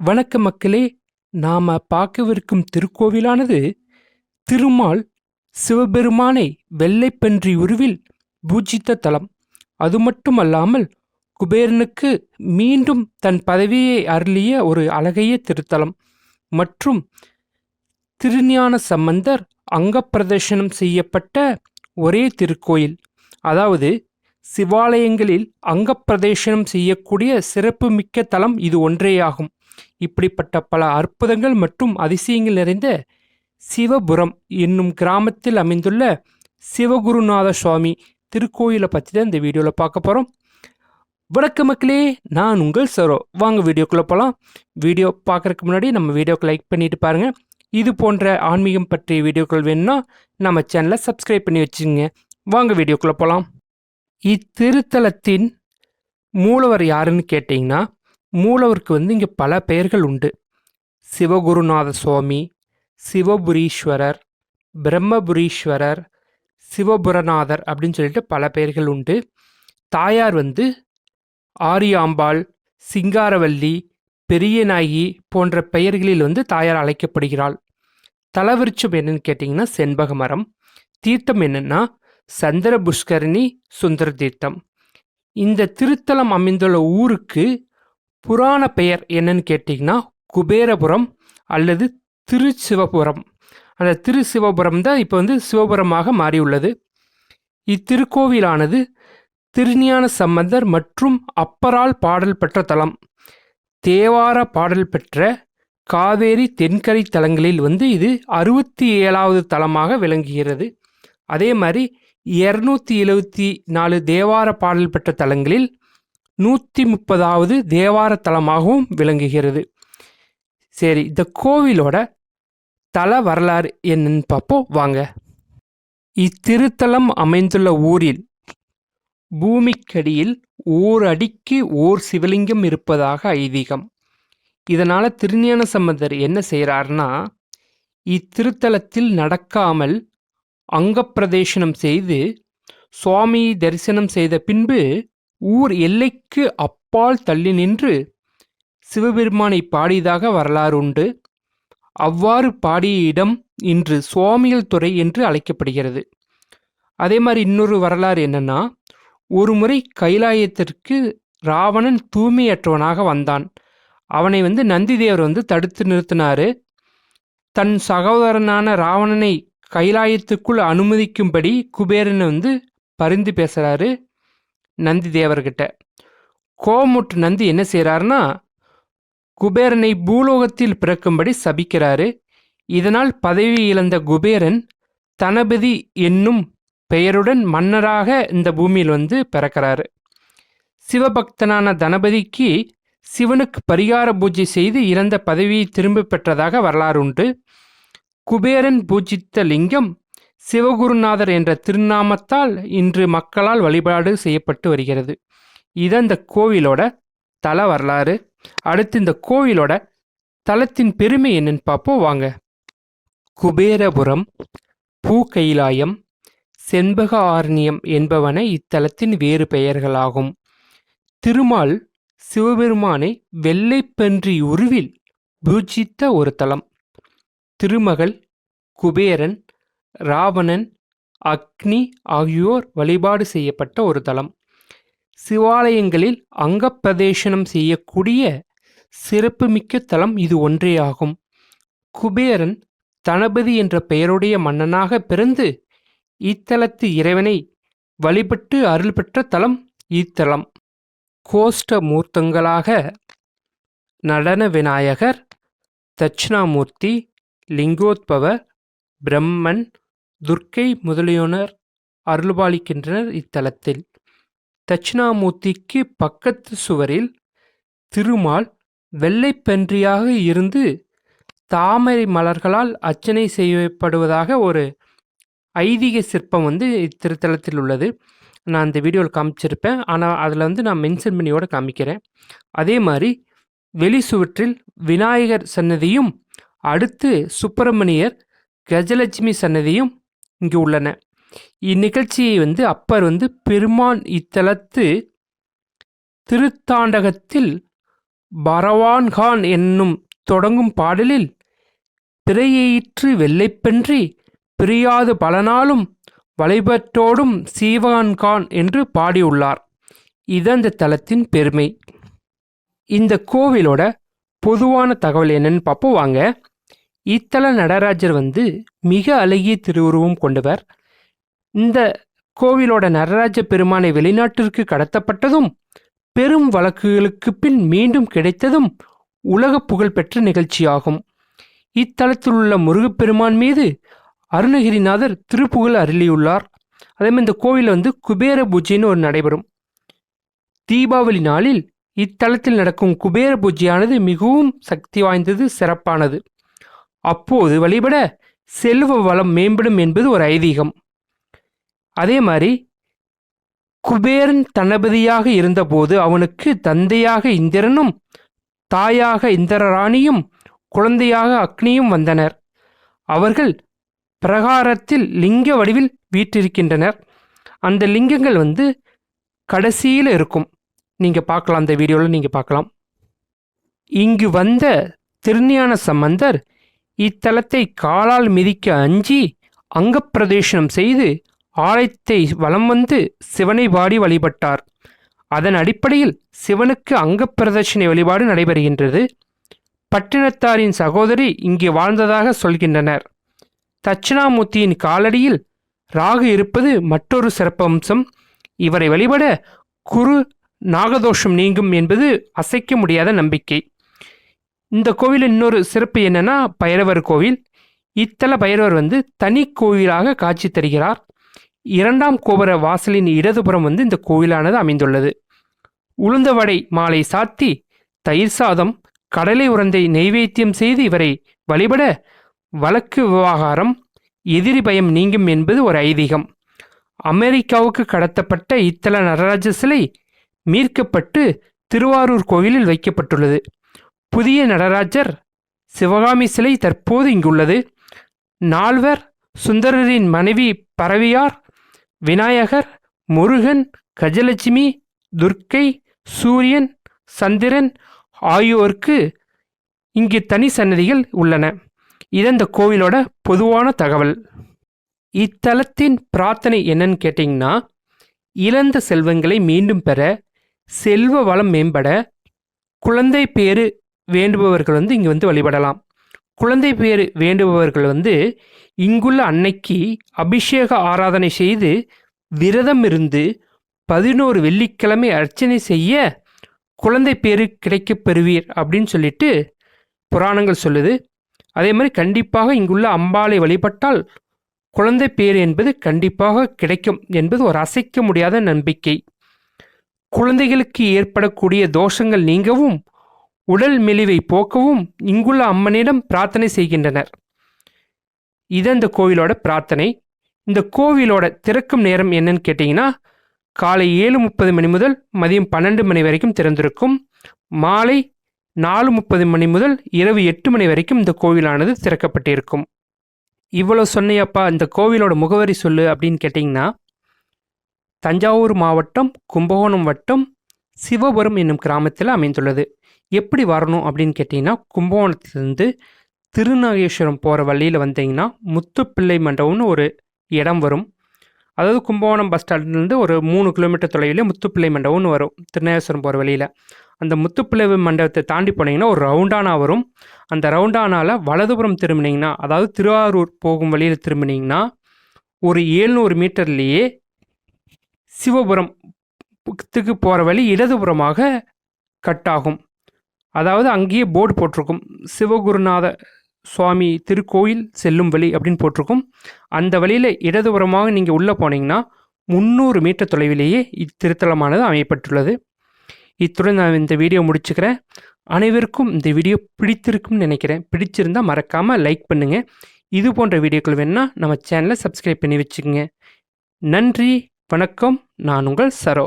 வணக்க மக்களே நாம பார்க்கவிருக்கும் திருக்கோவிலானது திருமால் சிவபெருமானை வெள்ளைப்பன்றி உருவில் பூஜித்த தலம். அது மட்டுமல்லாமல் குபேரனுக்கு மீண்டும் தன் பதவியை அருளிய ஒரு அழகைய திருத்தலம் மற்றும் திருஞான சம்பந்தர் அங்கப்பிரதர்ஷனம் செய்யப்பட்ட ஒரே திருக்கோயில். அதாவது சிவாலயங்களில் அங்கப்பிரதேசனம் செய்யக்கூடிய சிறப்புமிக்க தலம் இது ஒன்றேயாகும். இப்படிப்பட்ட பல அற்புதங்கள் மற்றும் அதிசயங்கள் நிறைந்த சிவபுரம் என்னும் கிராமத்தில் அமைந்துள்ள சிவகுருநாத சுவாமி திருக்கோயிலை பற்றி தான் இந்த வீடியோவில் பார்க்க போகிறோம் வணக்க மக்களே நான் உங்கள் சரோ. வாங்க வீடியோக்குள்ளே போகலாம் வீடியோ பார்க்குறதுக்கு முன்னாடி நம்ம வீடியோக்கு லைக் பண்ணிட்டு பாருங்கள் இது போன்ற ஆன்மீகம் பற்றிய வீடியோக்கள் வேணும்னா நம்ம சேனலை சப்ஸ்கிரைப் பண்ணி வச்சுங்க வாங்க வீடியோக்குள்ளே போகலாம் இத்திருத்தலத்தின் மூலவர் யாருன்னு கேட்டிங்கன்னா மூலவருக்கு வந்து இங்கே பல பெயர்கள் உண்டு. சிவகுருநாத சுவாமி சிவபுரீஸ்வரர் பிரம்மபுரீஸ்வரர் சிவபுரநாதர் அப்படின்னு சொல்லிட்டு பல பெயர்கள் உண்டு. தாயார் வந்து ஆரியாம்பாள் சிங்காரவல்லி பெரியநாயகி போன்ற பெயர்களில் வந்து தாயார் அழைக்கப்படுகிறாள். தலவிருச்சம் என்னன்னு கேட்டிங்கன்னா செண்பக மரம் தீர்த்தம் என்னென்னா சந்திர புஷ்கரணி சுந்தர தீர்த்தம் இந்த திருத்தலம் அமைந்துள்ள ஊருக்கு புராண பெயர் என்னன்னு கேட்டிங்கன்னா குபேரபுரம் அல்லது திருச்சிவபுரம். அந்த திருச்சிவபுரம் தான் இப்போ வந்து சிவபுரமாக மாறியுள்ளது. இத்திருக்கோவிலானது திருஞான சம்பந்தர் மற்றும் அப்பரால் பாடல் பெற்ற தலம். தேவார பாடல் பெற்ற காவேரி தென்கரை தலங்களில் வந்து இது அறுபத்தி ஏழாவது தலமாக விளங்குகிறது. அதே மாதிரி இரநூத்தி எழுபத்தி நாலு தேவார பாடல் பெற்ற தலங்களில் நூற்றி முப்பதாவது தேவார தலமாகவும் விளங்குகிறது. சரி இந்த கோவிலோட தல வரலாறு என்னன்னு பார்ப்போம். வாங்க. இத்திருத்தலம் அமைந்துள்ள ஊரில் பூமிக்கடியில் ஓர் அடிக்கு ஓர் சிவலிங்கம் இருப்பதாக ஐதீகம். இதனால் திருஞான சம்பந்தர் என்ன செய்கிறார்னா இத்திருத்தலத்தில் நடக்காமல் அங்கப்பிரதேசனம் செய்து சுவாமியை தரிசனம் செய்த பின்பு ஊர் எல்லைக்கு அப்பால் தள்ளி நின்று சிவபெருமானை பாடியதாக வரலாறு உண்டு. அவ்வாறு பாடிய இடம் இன்று சுவாமிகள் துறை என்று அழைக்கப்படுகிறது. அதே மாதிரி இன்னொரு வரலாறு என்னன்னா ஒரு முறை கைலாயத்திற்கு ராவணன் தூய்மையற்றவனாக வந்தான். அவனை வந்து நந்திதேவர் வந்து தடுத்து நிறுத்தினாரு. தன் சகோதரனான ராவணனை கைலாயத்துக்குள் அனுமதிக்கும்படி குபேரனை வந்து பரிந்து பேசுகிறாரு நந்தி தேவர்கிட்ட. கோமுற்று நந்தி என்ன செய்கிறாருன்னா குபேரனை பூலோகத்தில் பிறக்கும்படி சபிக்கிறாரு. இதனால் பதவி இழந்த குபேரன் தனபதி என்னும் பெயருடன் மன்னராக இந்த பூமியில் வந்து பிறக்கிறாரு. சிவபக்தனான தனபதிக்கு சிவனுக்கு பரிகார பூஜை செய்து இறந்த பதவியை திரும்ப பெற்றதாக வரலாறு உண்டு. குபேரன் பூஜித்த லிங்கம் சிவகுருநாதர் என்ற திருநாமத்தால் இன்று மக்களால் வழிபாடு செய்யப்பட்டு வருகிறது. இது இந்த கோவிலோட தல வரலாறு. அடுத்து இந்த கோவிலோட தலத்தின் பெருமை என்னன்னு பார்ப்போம். வாங்க. குபேரபுரம் பூ கைலாயம் செண்பக ஆர்ணியம் என்பவன இத்தலத்தின் வேறு பெயர்களாகும். திருமால் சிவபெருமானை வெள்ளைப்பன்றி உருவில் பூஜித்த ஒரு தலம். திருமகள் குபேரன் ராவணன் அக்னி ஆகியோர் வழிபாடு செய்யப்பட்ட ஒரு தலம். சிவாலயங்களில் அங்கப்பிரதேசனம் செய்யக்கூடிய சிறப்புமிக்க தலம் இது ஒன்றேயாகும் குபேரன் தனபதி என்ற பெயருடைய மன்னனாக பிறந்து இத்தலத்து இறைவனை வழிபட்டு அருள் பெற்ற தலம் இத்தலம். கோஷ்ட மூர்த்தங்களாக நடன விநாயகர் தட்சிணாமூர்த்தி லிங்கோத்பவர் பிரம்மன் துர்க்கை முதலியோனர் அருள்பாலிக்கின்றனர் இத்தலத்தில். தட்சிணாமூர்த்திக்கு பக்கத்து சுவரில் திருமால் வெள்ளைப்பன்றியாக இருந்து தாமரை மலர்களால் அர்ச்சனை செய்யப்படுவதாக ஒரு ஐதீக சிற்பம் வந்து இத்திருத்தலத்தில் உள்ளது. நான் அந்த வீடியோவில் காமிச்சிருப்பேன். ஆனால் அதில் வந்து நான் மென்ஷன் பண்ணியோடு காமிக்கிறேன். அதே மாதிரி வெளி சுவற்றில் விநாயகர் சன்னதியும் அடுத்து சுப்பிரமணியர் கஜலட்சுமி சன்னதியும் இங்கு உள்ளன. இந்நிகழ்ச்சியை வந்து அப்பர் வந்து பெருமான் இத்தலத்து திருத்தாண்டகத்தில் பரவான்கான் என்னும் தொடங்கும் பாடலில் பிறையிற்று வெள்ளைப்பன்றி பிரியாது பலனாலும் வலைபற்றோடும் சீவகான்கான் என்று பாடியுள்ளார். இது அந்த தலத்தின் பெருமை. இந்த கோவிலோட பொதுவான தகவல் என்னன்னு பார்ப்போம். வாங்க. இத்தல நடராஜர் வந்து மிக அழகிய திருவுருவம் கொண்டவர். இந்த கோவிலோட நடராஜ பெருமானை வெளிநாட்டிற்கு கடத்தப்பட்டதும் பெரும் வழக்குகளுக்கு பின் மீண்டும் கிடைத்ததும் உலக புகழ்பெற்ற நிகழ்ச்சியாகும். இத்தலத்தில் உள்ள முருகப்பெருமான் மீது அருணகிரிநாதர் திருப்புகழ் அருளியுள்ளார். அதேமாதிரி இந்த கோவிலில் வந்து குபேர பூஜைன்னு ஒரு நடைபெறும். தீபாவளி நாளில் இத்தலத்தில் நடக்கும் குபேர பூஜையானது மிகவும் சக்தி வாய்ந்தது சிறப்பானது. அப்போது வழிபட செல்வ வளம் மேம்படும் என்பது ஒரு ஐதீகம். அதே மாதிரி குபேரன் தளபதியாக இருந்தபோது அவனுக்கு தந்தையாக இந்திரனும் தாயாக இந்திரராணியும் குழந்தையாக அக்னியும் வந்தனர். அவர்கள் பிரகாரத்தில் லிங்க வடிவில் வீற்றிருக்கின்றனர். அந்த லிங்கங்கள் வந்து கடைசியில் இருக்கும். நீங்கள் பார்க்கலாம் அந்த வீடியோவில் நீங்கள் பார்க்கலாம். இங்கு வந்த திருஞான சம்பந்தர் இத்தலத்தை காலால் மிதிக்க அஞ்சி அங்கப்பிரதேசனம் செய்து ஆலயத்தை வலம் வந்து சிவனை பாடி வழிபட்டார். அதன் அடிப்படையில் சிவனுக்கு அங்கப்பிரதட்சணை வழிபாடு நடைபெறுகின்றது. பட்டினத்தாரின் சகோதரி இங்கே வாழ்ந்ததாக சொல்கின்றனர். தட்சிணாமூர்த்தியின் காலடியில் ராகு இருப்பது மற்றொரு சிறப்பம்சம். இவரை வழிபட குரு நாகதோஷம் நீங்கும் என்பது அசைக்க முடியாத நம்பிக்கை. இந்த கோவில் இன்னொரு சிறப்பு என்னன்னா பைரவர் கோவில். இத்தல பைரவர் வந்து தனி கோவிலாக காட்சி தருகிறார். இரண்டாம் கோபுர வாசலின் இடதுபுறம் வந்து இந்த கோவிலானது அமைந்துள்ளது. உளுந்த வடை மாலை சாத்தி தயிர் சாதம் கடலை உரந்தை நெய்வேத்தியம் செய்து இவரை வழிபட வழக்கு விவகாரம் எதிரி பயம் நீங்கும் என்பது ஒரு ஐதீகம். அமெரிக்காவுக்கு கடத்தப்பட்ட இத்தல நடராஜ சிலை மீட்கப்பட்டு திருவாரூர் கோவிலில் வைக்கப்பட்டுள்ளது. புதிய நடராஜர் சிவகாமி சிலை தற்போது இங்குள்ளது. நால்வர் சுந்தரரின் மனைவி பரவியார் விநாயகர் முருகன் கஜலட்சுமி துர்க்கை சூரியன் சந்திரன் ஆகியோருக்கு இங்கு தனி சன்னதிகள் உள்ளன. இது இந்த கோவிலோட பொதுவான தகவல். இத்தலத்தின் பிரார்த்தனை என்னன்னு கேட்டிங்கன்னா இழந்த செல்வங்களை மீண்டும் பெற செல்வ வளம் மேம்பட குழந்தை பேரு வேண்டுபவர்கள் வந்து இங்கே வந்து வழிபடலாம். குழந்தை பேர் வேண்டுபவர்கள் வந்து இங்குள்ள அன்னைக்கு அபிஷேக ஆராதனை செய்து விரதம் இருந்து பதினோரு வெள்ளிக்கிழமை அர்ச்சனை செய்ய குழந்தை பேரு கிடைக்கப் பெறுவீர் அப்படின்னு சொல்லிட்டு புராணங்கள் சொல்லுது. அதே மாதிரி கண்டிப்பாக இங்குள்ள அம்பாளை வழிபட்டால் குழந்தை பேர் என்பது கண்டிப்பாக கிடைக்கும் என்பது ஒரு அசைக்க முடியாத நம்பிக்கை. குழந்தைகளுக்கு ஏற்படக்கூடிய தோஷங்கள் நீங்கவும் உடல் மெலிவை போக்கவும் இங்குள்ள அம்மனிடம் பிரார்த்தனை செய்கின்றனர். இது அந்த கோவிலோட பிரார்த்தனை. இந்த கோவிலோட திறக்கும் நேரம் என்னன்னு கேட்டிங்கன்னா காலை ஏழு முப்பது மணி முதல் மதியம் பன்னெண்டு மணி வரைக்கும் திறந்திருக்கும். மாலை நாலு முப்பது மணி முதல் இரவு எட்டு மணி வரைக்கும் இந்த கோவிலானது திறக்கப்பட்டிருக்கும். இவ்வளோ சொன்னையப்பா இந்த கோவிலோட முகவரி சொல்லு அப்படின்னு கேட்டிங்கன்னா தஞ்சாவூர் மாவட்டம் கும்பகோணம் வட்டம் சிவபுரம் என்னும் கிராமத்தில் அமைந்துள்ளது. எப்படி வரணும் அப்படின்னு கேட்டிங்கன்னா கும்பகோணத்துலேருந்து திருநாகேஸ்வரம் போகிற வழியில் வந்தீங்கன்னா முத்துப்பிள்ளை மண்டபம்னு ஒரு இடம் வரும். அதாவது கும்பகோணம் பஸ் ஸ்டாண்ட்லேருந்து ஒரு மூணு கிலோமீட்டர் தொலைவில் முத்துப்பிள்ளை மண்டபம்னு வரும் திருநாகேஸ்வரம் போகிற வழியில். அந்த முத்துப்பிள்ளை மண்டபத்தை தாண்டி போனீங்கன்னா ஒரு ரவுண்டானா வரும். அந்த ரவுண்டானாவில் வலதுபுறம் திரும்பினீங்கன்னா அதாவது திருவாரூர் போகும் வழியில் திரும்பினீங்கன்னா ஒரு ஏழ்நூறு மீட்டர்லேயே சிவபுரம் த்துக்கு போகிற வழி இடதுபுறமாக கட் ஆகும். அதாவது அங்கேயே போர்டு போட்டிருக்கும். சிவகுருநாத சுவாமி திருக்கோயில் செல்லும் வழி அப்படின்னு போட்டிருக்கும். அந்த வழியில் இடதுபுறமாக நீங்கள் உள்ளே போனீங்கன்னா முந்நூறு மீட்டர் தொலைவிலேயே இத்திருத்தலமானது அமையப்பட்டுள்ளது. இத்துடன் நான் இந்த வீடியோ முடிச்சுக்கிறேன். அனைவருக்கும் இந்த வீடியோ பிடித்திருக்கும்னு நினைக்கிறேன். பிடிச்சிருந்தா மறக்காமல் லைக் பண்ணுங்கள் இது போன்ற வீடியோக்கள் வேணால் நம்ம சேனலை சப்ஸ்கிரைப் பண்ணி வச்சுக்கோங்க. நன்றி வணக்கம். நான் உங்கள் சரோ.